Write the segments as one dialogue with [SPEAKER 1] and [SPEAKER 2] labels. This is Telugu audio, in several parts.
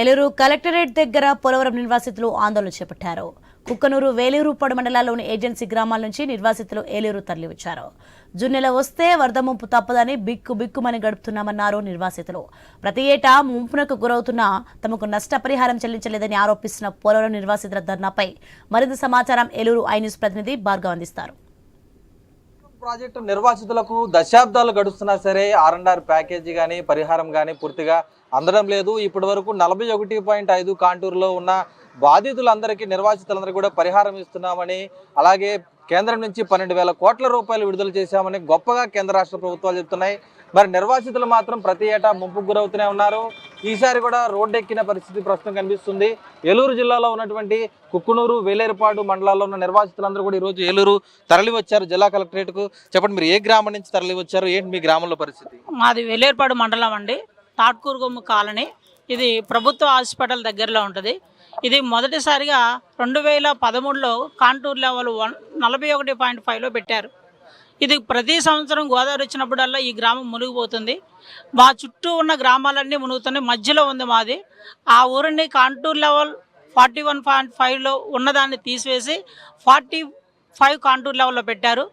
[SPEAKER 1] ఏలూరు కలెక్టరేట్ దగ్గర పోలవరం నిర్వాసితులు ఆందోళన చేపట్టారు. కుక్కనూరు వేలూరుపాడు మండలాల్లోని ఏజెన్సీ గ్రామాల నుంచి నిర్వాసితులు ఏలూరు తరలివచ్చారు. జున్నెల వస్తే వరద ముంపు తప్పదని బిక్కు బిక్కుమని గడుపుతున్నామన్నారు నిర్వాసితులు. ప్రతి ఏటా ముంపునకు గురవుతున్న తమకు నష్టపరిహారం చెల్లించలేదని ఆరోపిస్తున్న పోలవరం నిర్వాసితుల ధర్నాపై మరింత సమాచారం ఏలూరు ఐ న్యూస్ ప్రతినిధి భార్గవ్ అందిస్తారు.
[SPEAKER 2] ప్రాజెక్టు నిర్వాసితులకు దశాబ్దాలు గడుస్తున్నా సరే ఆర్ అండ్ ఆర్ ప్యాకేజీ కానీ పరిహారం కానీ పూర్తిగా అందడం లేదు. ఇప్పటి వరకు నలభై ఒకటి పాయింట్ ఐదు కాంటూరులో ఉన్న బాధితులందరికీ నిర్వాసితులందరికీ కూడా పరిహారం ఇస్తున్నామని అలాగే కేంద్రం నుంచి పన్నెండు వేల కోట్ల రూపాయలు విడుదల చేశామని గొప్పగా కేంద్ర రాష్ట్ర ప్రభుత్వాలు చెప్తున్నాయి. మరి నిర్వాసితులు మాత్రం ప్రతి ఏటా ముంపుకు గురవుతూనే ఉన్నారు. ఈసారి కూడా రోడ్డెక్కిన పరిస్థితి ప్రస్తుతం కనిపిస్తుంది. ఏలూరు జిల్లాలో ఉన్నటువంటి కుక్కునూరు వేలేరుపాడు మండలాల్లో ఉన్న నిర్వాసితులందరూ కూడా ఈరోజు ఏలూరు తరలి వచ్చారు జిల్లా కలెక్టరేట్కు. చెప్పండి మీరు ఏ గ్రామం నుంచి తరలి వచ్చారు ఏంటి మీ గ్రామంలో పరిస్థితి?
[SPEAKER 3] మాది వేలేరుపాడు మండలం అండి. తాట్కూరుగొమ్ము కాలనీ. ఇది ప్రభుత్వ హాస్పిటల్ దగ్గరలో ఉంటుంది. ఇది మొదటిసారిగా రెండు వేల పదమూడులో కాంటూర్ లెవెల్ వన్ నలభై ఒకటి పాయింట్ ఫైవ్లో పెట్టారు. ఇది ప్రతి సంవత్సరం గోదావరి వచ్చినప్పుడల్లా ఈ గ్రామం మునిగిపోతుంది. మా చుట్టూ ఉన్న గ్రామాలన్నీ మునుగుతున్నాయి. మధ్యలో ఉంది మాది. ఆ ఊరిని contour level forty one point ఫైవ్లో ఉన్నదాన్ని తీసివేసి ఫార్టీ ఫైవ్ కాంటూర్ లెవెల్లో పెట్టారు.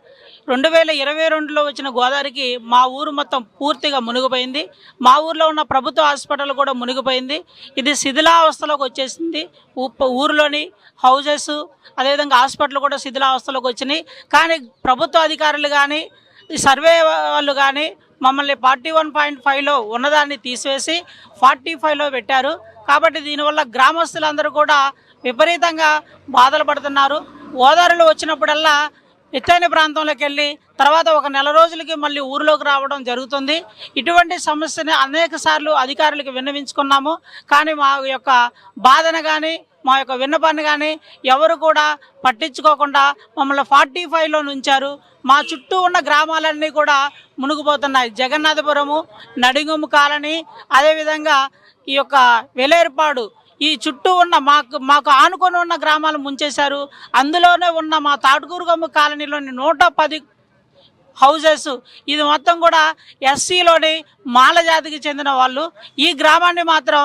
[SPEAKER 3] రెండు వేల ఇరవై రెండులో వచ్చిన గోదావరికి మా ఊరు మొత్తం పూర్తిగా మునిగిపోయింది. మా ఊర్లో ఉన్న ప్రభుత్వ హాస్పిటల్ కూడా మునిగిపోయింది. ఇది శిథిలావస్థలోకి వచ్చేసింది. ఊరిలోని హౌజెస్ అదేవిధంగా హాస్పిటల్ కూడా శిథిలావస్థలోకి వచ్చినాయి. కానీ ప్రభుత్వ అధికారులు కానీ ఈ సర్వే వాళ్ళు కానీ మమ్మల్ని ఫార్టీ వన్ పాయింట్ ఫైవ్లో ఉన్నదాన్ని తీసివేసి ఫార్టీ ఫైవ్లో పెట్టారు. కాబట్టి దీనివల్ల గ్రామస్తులందరూ కూడా విపరీతంగా బాధలు పడుతున్నారు. ఓదారులు వచ్చినప్పుడల్లా ఎత్తైన ప్రాంతంలోకి వెళ్ళి తర్వాత ఒక నెల రోజులకి మళ్ళీ ఊరిలోకి రావడం జరుగుతుంది. ఇటువంటి సమస్యని అనేక సార్లు అధికారులకు విన్నవించుకున్నాము. కానీ మా యొక్క బాధను కానీ మా యొక్క విన్నపాన్ని కానీ ఎవరు కూడా పట్టించుకోకుండా మమ్మల్ని ఫార్టీ ఫైవ్లో ఉంచారు మా చుట్టూ ఉన్న గ్రామాలన్నీ కూడా మునిగిపోతున్నాయి. జగన్నాథపురము నడిగొమ్ము కాలనీ అదేవిధంగా ఈ యొక్క వెలేర్పాడు ఈ చుట్టూ ఉన్న మాకు మాకు ఆనుకొని ఉన్న గ్రామాలు ముంచేశారు. అందులోనే ఉన్న మా తాటుకూరుగమ్మ కాలనీలోని నూట పది హౌజెస్ ఇది మొత్తం కూడా ఎస్సీలోని మాలజాతికి చెందిన వాళ్ళు. ఈ గ్రామాన్ని మాత్రం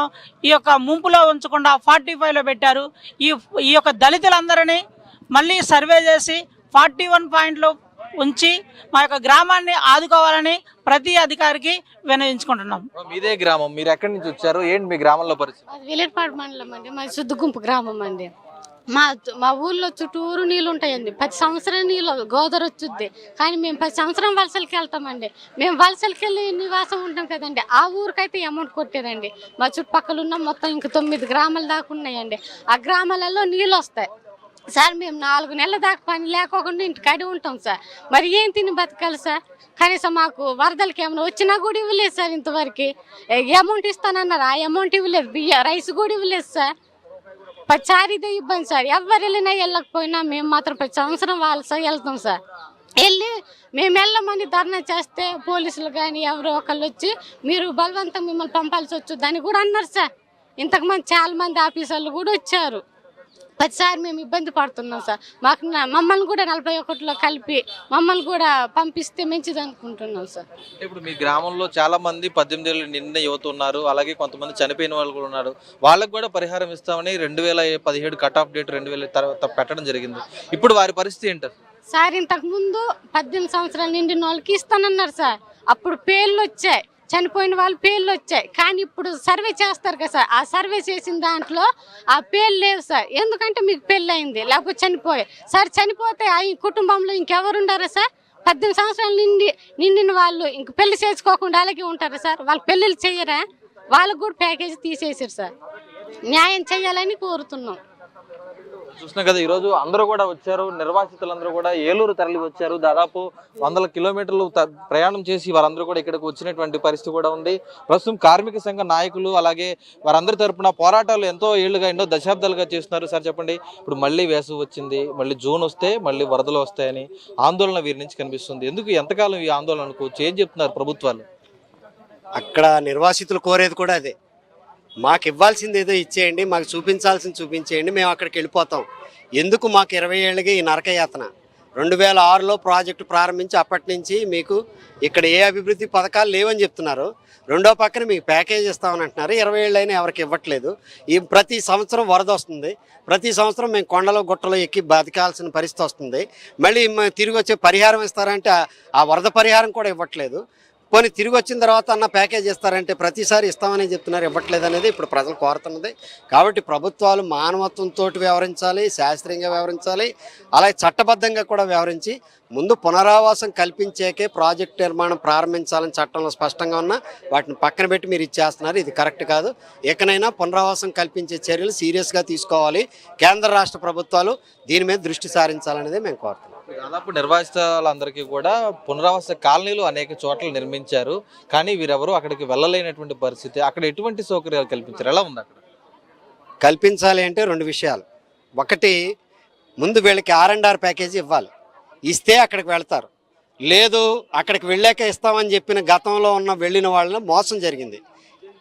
[SPEAKER 3] ఈ యొక్క ముంపులో ఉంచకుండా ఫార్టీ ఫైవ్లో పెట్టారు. ఈ ఈ యొక్క దళితులందరినీ మళ్ళీ సర్వే చేసి ఫార్టీ వన్ పాయింట్లో ఉంచి మా యొక్క గ్రామాన్ని ఆదుకోవాలని ప్రతి అధికారికి వినవించుకుంటున్నాం
[SPEAKER 2] మీదే గ్రామం. మీరు ఎక్కడి నుంచి వచ్చారు? ఏంటి మీ గ్రామంలో పరిస్థితి?
[SPEAKER 4] అది విలేపాడు మండలం అండి. మా సుద్దుగుంపు గ్రామం అండి. మా మా ఊర్లో చుట్టూరు నీళ్ళు ఉంటాయండి. పది సంవత్సరం నీళ్ళు గోదావరి వచ్చుద్ది. కానీ మేము పది సంవత్సరం వలసలకి వెళ్తామండి. మేము వలసలకి వెళ్ళి నివాసం ఉంటాం కదండి. ఆ ఊరికైతే అమౌంట్ కొట్టారండి మా చుట్టుపక్కల ఉన్న మొత్తం ఇంక తొమ్మిది గ్రామాల దాకా ఉన్నాయండి. ఆ గ్రామాలలో నీళ్ళు వస్తాయి. సార్ మేము నాలుగు నెలల దాకా పని లేకోకుండా ఇంటికి అడి ఉంటాం సార్. మరి ఏం తిని బతకాలి సార్? కనీసం మాకు వరదలకి ఏమైనా వచ్చినా కూడా ఇవ్వలేదు సార్ ఇంతవరకు. అమౌంట్ ఇస్తానన్నారు. ఆ అమౌంట్ ఇవ్వలేదు. బియ్య రైస్ కూడా ఇవ్వలేదు సార్. ప్రతిసారి ఇబ్బంది సార్. ఎవరు వెళ్ళినా వెళ్ళకపోయినా మేము మాత్రం ప్రతి సంవత్సరం వాళ్ళ సార్ వెళ్తాం సార్. వెళ్ళి మేము వెళ్ళమని ధర్నా చేస్తే పోలీసులు కానీ ఎవరో ఒకళ్ళు వచ్చి మీరు బలవంతం మిమ్మల్ని పంపాల్సి వచ్చు దాన్ని కూడా అన్నారు సార్. ఇంతకుమంది చాలా మంది ఆఫీసర్లు కూడా వచ్చారు. ప్రతిసారి మేము ఇబ్బంది పడుతున్నాం సార్. మాకు మమ్మల్ని కూడా నలభై ఒకటిలో కలిపి మమ్మల్ని కూడా పంపిస్తే మంచిది అనుకుంటున్నాం సార్.
[SPEAKER 2] ఇప్పుడు మీ గ్రామంలో చాలా మంది పద్దెనిమిది ఏళ్ళు నిండిన యువత ఉన్నారు. అలాగే కొంతమంది చనిపోయిన వాళ్ళు కూడా ఉన్నారు. వాళ్ళకి కూడా పరిహారం ఇస్తామని రెండు వేల పదిహేడు కట్ ఆఫ్ డేట్ రెండు వేల తర్వాత పెట్టడం జరిగింది. ఇప్పుడు వారి పరిస్థితి ఏంటారు
[SPEAKER 4] సార్ ఇంతకు ముందు పద్దెనిమిది సంవత్సరాలు నిండిన వాళ్ళకి ఇస్తానన్నారు సార్. అప్పుడు పేర్లు వచ్చాయి. చనిపోయిన వాళ్ళు పేర్లు వచ్చాయి. కానీ ఇప్పుడు సర్వే చేస్తారు కదా సార్. ఆ సర్వే చేసిన దాంట్లో ఆ పేర్లు లేవు సార్. ఎందుకంటే మీకు పెళ్ళి అయింది లేకపోతే చనిపోయి. సార్ చనిపోతే ఆ ఈ కుటుంబంలో ఇంకెవరు ఉండారా సార్? పద్దెనిమిది సంవత్సరాలు నిండి నిండిన వాళ్ళు ఇంక పెళ్ళి చేసుకోకుండా అలాగే ఉంటారా సార్? వాళ్ళు పెళ్ళిళ్ళు చేయరా? వాళ్ళకు కూడా ప్యాకేజీ తీసేసారు సార్. న్యాయం చేయాలని కోరుతున్నాం.
[SPEAKER 2] చూసినా కదా ఈరోజు అందరూ కూడా వచ్చారు నిర్వాసితులందరూ కూడా ఏలూరు తరలి వచ్చారు. దాదాపు వందల కిలోమీటర్లు త- ప్రయాణం చేసి వారందరూ కూడా ఇక్కడికి వచ్చినటువంటి పరిస్థితి కూడా ఉంది. ప్రస్తుతం కార్మిక సంఘ నాయకులు అలాగే వారందరి తరపున పోరాటాలు ఎంతో ఏళ్ళుగా ఎన్నో దశాబ్దాలుగా చేస్తున్నారు. సార్ చెప్పండి. ఇప్పుడు మళ్ళీ వేసవి వచ్చింది మళ్ళీ జూన్ వస్తే మళ్ళీ వరదలు వస్తాయని ఆందోళన వీరి నుంచి కనిపిస్తుంది. ఎందుకు ఎంతకాలం ఈ ఆందోళన అనుకోవచ్చు ఏం చెప్తున్నారు ప్రభుత్వాలు?
[SPEAKER 5] అక్కడ నిర్వాసితులు కోరేది కూడా అదే. మాకు ఇవ్వాల్సింది ఏదో ఇచ్చేయండి మాకు చూపించాల్సింది చూపించేయండి మేము అక్కడికి వెళ్ళిపోతాం. ఎందుకు మాకు ఇరవై ఏళ్ళకి ఈ నరకయాతన? రెండు వేల ఆరులో ప్రాజెక్టు ప్రారంభించి అప్పటి నుంచి మీకు ఇక్కడ ఏ అభివృద్ధి పథకాలు లేవని చెప్తున్నారు. రెండో పక్కన మీకు ప్యాకేజ్ ఇస్తామని అంటున్నారు. ఇరవై ఏళ్ళైనా ఎవరికి ఇవ్వట్లేదు. ఈ ప్రతి సంవత్సరం వరద వస్తుంది. ప్రతి సంవత్సరం మేము కొండలో గుట్టలో ఎక్కి బతకాల్సిన పరిస్థితి వస్తుంది. మళ్ళీ తిరిగి వచ్చే పరిహారం ఇస్తారంటే ఆ వరద పరిహారం కూడా ఇవ్వట్లేదు. పోనీ తిరిగి వచ్చిన తర్వాత అన్న ప్యాకేజ్ ఇస్తారంటే ప్రతిసారి ఇస్తామని చెప్తున్నారు ఇవ్వట్లేదు అనేది ఇప్పుడు ప్రజలు కోరుతున్నది. కాబట్టి ప్రభుత్వాలు మానవత్వంతో వ్యవహరించాలి శాస్త్రీయంగా వ్యవహరించాలి అలాగే చట్టబద్ధంగా కూడా వ్యవహరించి ముందు పునరావాసం కల్పించేకే ప్రాజెక్ట్ నిర్మాణం ప్రారంభించాలని చట్టంలో స్పష్టంగా ఉన్నా వాటిని పక్కన పెట్టి మీరు ఇచ్చేస్తున్నారు. ఇది కరెక్ట్ కాదు. ఎక్కడైనా పునరావాసం కల్పించే చర్యలు సీరియస్గా తీసుకోవాలి. కేంద్ర రాష్ట్ర ప్రభుత్వాలు దీని మీద దృష్టి సారించాలనేది మేము కోరుతున్నాం.
[SPEAKER 2] దాదాపు నిర్వాసితులందరికీ కూడా పునరావాస కాలనీలు అనేక చోట్ల నిర్మించారు. కానీ వీరెవరు అక్కడికి వెళ్ళలేనటువంటి పరిస్థితి. అక్కడ ఎటువంటి సౌకర్యాలు కల్పించారు? ఎలా ఉంది అక్కడ?
[SPEAKER 5] కల్పించాలి అంటే రెండు విషయాలు. ఒకటి ముందు వీళ్ళకి ఆర్ అండ్ ఆర్ ప్యాకేజీ ఇవ్వాలి. ఇస్తే అక్కడికి వెళ్తారు. లేదు అక్కడికి వెళ్ళాక ఇస్తామని చెప్పిన గతంలో ఉన్న వెళ్ళిన వాళ్ళని మోసం జరిగింది.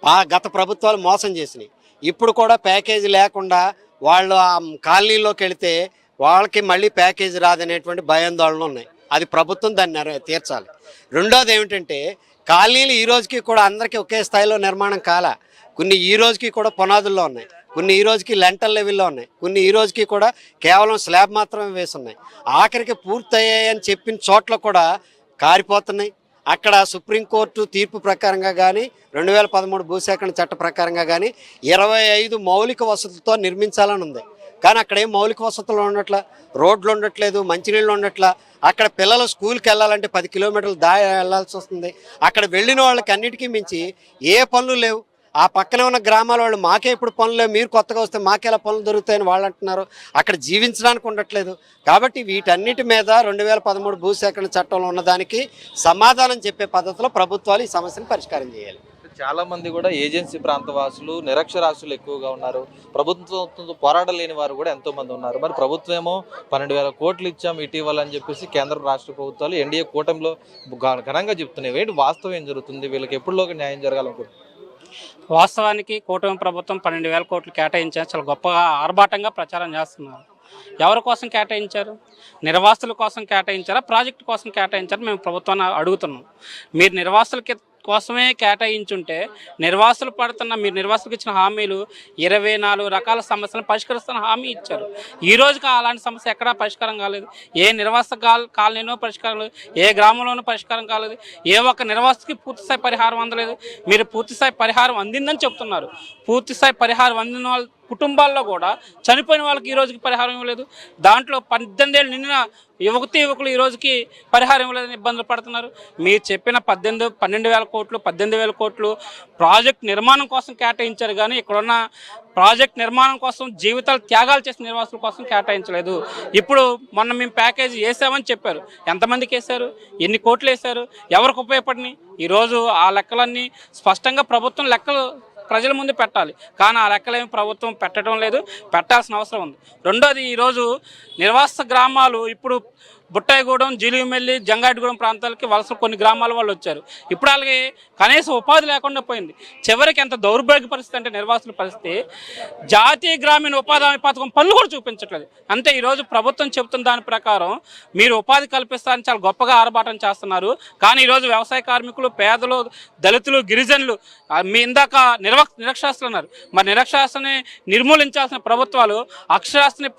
[SPEAKER 5] ఆ గత ప్రభుత్వాలు మోసం చేసినాయి. ఇప్పుడు కూడా ప్యాకేజీ లేకుండా వాళ్ళు ఆ కాలనీలోకి వెళితే వాళ్ళకి మళ్ళీ ప్యాకేజీ రాదనేటువంటి భయాందోళనలు ఉన్నాయి. అది ప్రభుత్వం దాన్ని తీర్చాలి. రెండోది ఏమిటంటే కాలనీలు ఈ రోజుకి కూడా అందరికీ ఒకే స్థాయిలో నిర్మాణం కాల. కొన్ని ఈ రోజుకి కూడా పునాదుల్లో ఉన్నాయి. కొన్ని ఈ రోజుకి లెంటల్ లెవెల్లో ఉన్నాయి. కొన్ని ఈ రోజుకి కూడా కేవలం స్లాబ్ మాత్రమే వేసి ఉన్నాయి ఆఖరికి పూర్తయ్యాయని చెప్పిన చోట్ల కూడా కారిపోతున్నాయి. అక్కడ సుప్రీంకోర్టు తీర్పు ప్రకారంగా కానీ రెండు వేల పదమూడు భూసేకరణ చట్ట ప్రకారంగా కానీ ఇరవై ఐదు మౌలిక వసతులతో నిర్మించాలని ఉంది. కానీ అక్కడ ఏం మౌలిక వసతులు ఉండట్ల రోడ్లు ఉండట్లేదు మంచినీళ్ళు ఉండట్ల. అక్కడ పిల్లలు స్కూల్కి వెళ్ళాలంటే పది కిలోమీటర్లు దా వెళ్ళాల్సి వస్తుంది. అక్కడ వెళ్ళిన వాళ్ళకి అన్నిటికీ మించి ఏ పనులు లేవు. ఆ పక్కనే ఉన్న గ్రామాల వాళ్ళు మాకే ఇప్పుడు పనులు లేవు మీరు కొత్తగా వస్తే మాకెలా పనులు దొరుకుతాయని వాళ్ళు అంటున్నారు. అక్కడ జీవించడానికి ఉండట్లేదు. కాబట్టి వీటన్నిటి మీద రెండు వేల పదమూడు భూసేకరణ చట్టంలో ఉన్నదానికి సమాధానం చెప్పే పద్ధతిలో ప్రభుత్వాలు ఈ సమస్యను పరిష్కారం చేయాలి.
[SPEAKER 2] చాలా మంది కూడా ఏజెన్సీ ప్రాంత వాసులు నిరక్షరాస్యులు ఎక్కువగా ఉన్నారు. ప్రభుత్వంతో పోరాడలేని వారు కూడా ఎంతో మంది ఉన్నారు. మరి ప్రభుత్వం ఏమో పన్నెండు వేల కోట్లు ఇచ్చాం ఇటీవల అని చెప్పేసి కేంద్ర రాష్ట్ర ప్రభుత్వాలు ఎన్డీఏ కూటమిలో ఘనంగా చెప్తున్నాయి. ఏంటి వాస్తవం ఏం జరుగుతుంది? వీళ్ళకి ఎప్పుడులోగా న్యాయం జరగాలనుకుంటున్నారు?
[SPEAKER 6] వాస్తవానికి కూటమి ప్రభుత్వం పన్నెండు వేల కోట్లు కేటాయించారు. చాలా గొప్పగా ఆర్భాటంగా ప్రచారం చేస్తున్నారు. ఎవరి కోసం కేటాయించారు? నిర్వాసుల కోసం కేటాయించారా? ప్రాజెక్టు కోసం కేటాయించారా? మేము ప్రభుత్వాన్ని అడుగుతున్నాం. మీరు నిర్వాసులకి కోసమే కేటాయించుంటే నిర్వాసులు పడుతున్న మీరు నిర్వాసులకు ఇచ్చిన హామీలు ఇరవై నాలుగు రకాల సమస్యలను పరిష్కరిస్తున్న హామీ ఇచ్చారు. ఈ రోజుకి అలాంటి సమస్య ఎక్కడా పరిష్కారం కాలేదు. ఏ నిర్వాస కాల కాలనీలో పరిష్కారం లేదు. ఏ గ్రామంలోనూ పరిష్కారం కాలేదు. ఏ ఒక్క నిర్వాసకి పూర్తిస్థాయి పరిహారం అందలేదు. మీరు పూర్తిస్థాయి పరిహారం అందిందని చెప్తున్నారు. పూర్తిస్థాయి పరిహారం అందిన వాళ్ళు కుటుంబాల్లో కూడా చనిపోయిన వాళ్ళకి ఈ రోజుకి పరిహారం ఇవ్వలేదు. దాంట్లో పద్దెనిమిది ఏళ్ళు నిండిన యువతి యువకులు ఈ రోజుకి పరిహారం ఇవ్వలేదని ఇబ్బందులు పడుతున్నారు. మీరు చెప్పిన పద్దెనిమిది పన్నెండు వేల కోట్లు పద్దెనిమిది వేల కోట్లు ప్రాజెక్ట్ నిర్మాణం కోసం కేటాయించారు కానీ ఇక్కడున్న ప్రాజెక్ట్ నిర్మాణం కోసం జీవితాలు త్యాగాలు చేసిన నిర్వాసుల కోసం కేటాయించలేదు. ఇప్పుడు మొన్న మేము ప్యాకేజీ వేసామని చెప్పారు. ఎంతమందికి వేశారు? ఎన్ని కోట్లు వేశారు? ఎవరికి ఉపయోగపడినాయి? ఈరోజు ఆ లెక్కలన్నీ స్పష్టంగా ప్రభుత్వం లెక్కలు ప్రజల ముందు పెట్టాలి. కానీ ఆ లెక్కలేమి ప్రభుత్వం పెట్టడం లేదు. పెట్టాల్సిన అవసరం ఉంది. రెండోది ఈరోజు నిర్వాస గ్రామాలు ఇప్పుడు బుట్టాయిగూడెం జీలిమెల్లి జంగాటిగూడెం ప్రాంతాలకి వలస కొన్ని గ్రామాల వాళ్ళు వచ్చారు. ఇప్పుడు అలాగే కనీసం ఉపాధి లేకుండా పోయింది. చివరికి ఎంత దౌర్భాగ్య పరిస్థితి అంటే నిర్వాసుల పరిస్థితి. జాతీయ గ్రామీణ ఉపాధి హామీ పథకం పనులు కూడా చూపించట్లేదు. అంతే ఈరోజు ప్రభుత్వం చెబుతున్న దాని ప్రకారం మీరు ఉపాధి కల్పిస్తారని చాలా గొప్పగా ఆరబాటం చేస్తున్నారు. కానీ ఈరోజు వ్యవసాయ కార్మికులు పేదలు దళితులు గిరిజనులు మీ ఇందాక నిర్వ నిరక్షరాస్తులు అన్నారు. మరి నిరక్షరాస్తుని నిర్మూలించాల్సిన ప్రభుత్వాలు అక్షరాస్తుని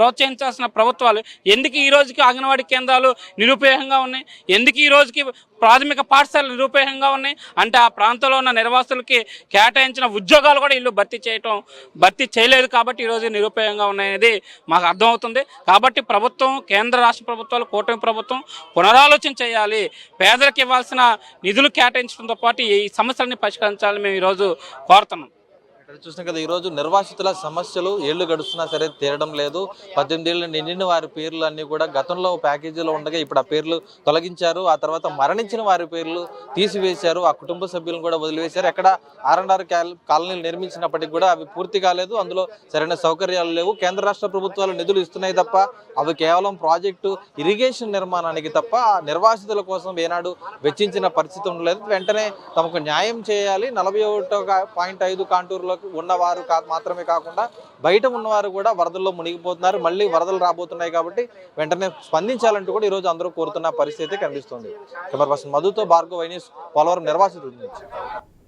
[SPEAKER 6] ప్రోత్సహించాల్సిన ప్రభుత్వాలు? ఎందుకు ఈ రోజుకి అంగన్వాడీ కేంద్రాలు నిరుపయోగంగా ఉన్నాయి? ఎందుకు ఈ రోజుకి ప్రాథమిక పాఠశాలలు నిరుపయోగంగా ఉన్నాయి? అంటే ఆ ప్రాంతంలో ఉన్న నిర్వాసులకి కేటాయించిన ఉద్యోగాలు కూడా ఇల్లు భర్తీ చేయటం భర్తీ చేయలేదు కాబట్టి ఈరోజు నిరుపయోగంగా ఉన్నాయనేది మాకు అర్థమవుతుంది. కాబట్టి ప్రభుత్వం కేంద్ర రాష్ట్ర ప్రభుత్వాలు కూటమి ప్రభుత్వం పునరాలోచన చేయాలి. పేదలకు ఇవ్వాల్సిన నిధులు కేటాయించడంతో పాటు ఈ సమస్యలని పరిష్కరించాలని మేము ఈరోజు కోరుతున్నాం.
[SPEAKER 2] చూసిన కదా ఈరోజు నిర్వాసితుల సమస్యలు ఏళ్ళు గడుస్తున్నా సరే తీరడం లేదు. పద్దెనిమిది ఏళ్ళు నిండిన వారి పేర్లు అన్ని కూడా గతంలో ప్యాకేజీలో ఉండగా ఇప్పుడు ఆ పేర్లు తొలగించారు. ఆ తర్వాత మరణించిన వారి పేర్లు తీసివేశారు. ఆ కుటుంబ సభ్యులను కూడా వదిలివేశారు. ఎక్కడ ఆర్ఎన్ఆర్ కాలనీలు నిర్మించినప్పటికీ కూడా అవి పూర్తి కాలేదు. అందులో సరైన సౌకర్యాలు లేవు. కేంద్ర రాష్ట్ర ప్రభుత్వాలు నిధులు ఇస్తున్నాయి తప్ప అవి కేవలం ప్రాజెక్టు ఇరిగేషన్ నిర్మాణానికి తప్ప ఆ నిర్వాసితుల కోసం ఏనాడు వెచ్చించిన పరిస్థితి ఉండలేదు. వెంటనే తమకు న్యాయం చేయాలి. నలభై ఒకటో పాయింట్ ఐదు కాంటూరులో ఉన్నవారు కా మాత్రమే కాకుండా బయట ఉన్నవారు కూడా వరదల్లో మునిగిపోతున్నారు. మళ్ళీ వరదలు రాబోతున్నాయి కాబట్టి వెంటనే స్పందించాలంటూ కూడా ఈరోజు అందరూ కోరుతున్న పరిస్థితి కనిపిస్తుంది. కెమెరా పర్సన్ మధుతో భార్గవ వైనిస్ పోలవరం నిర్వాసితుంది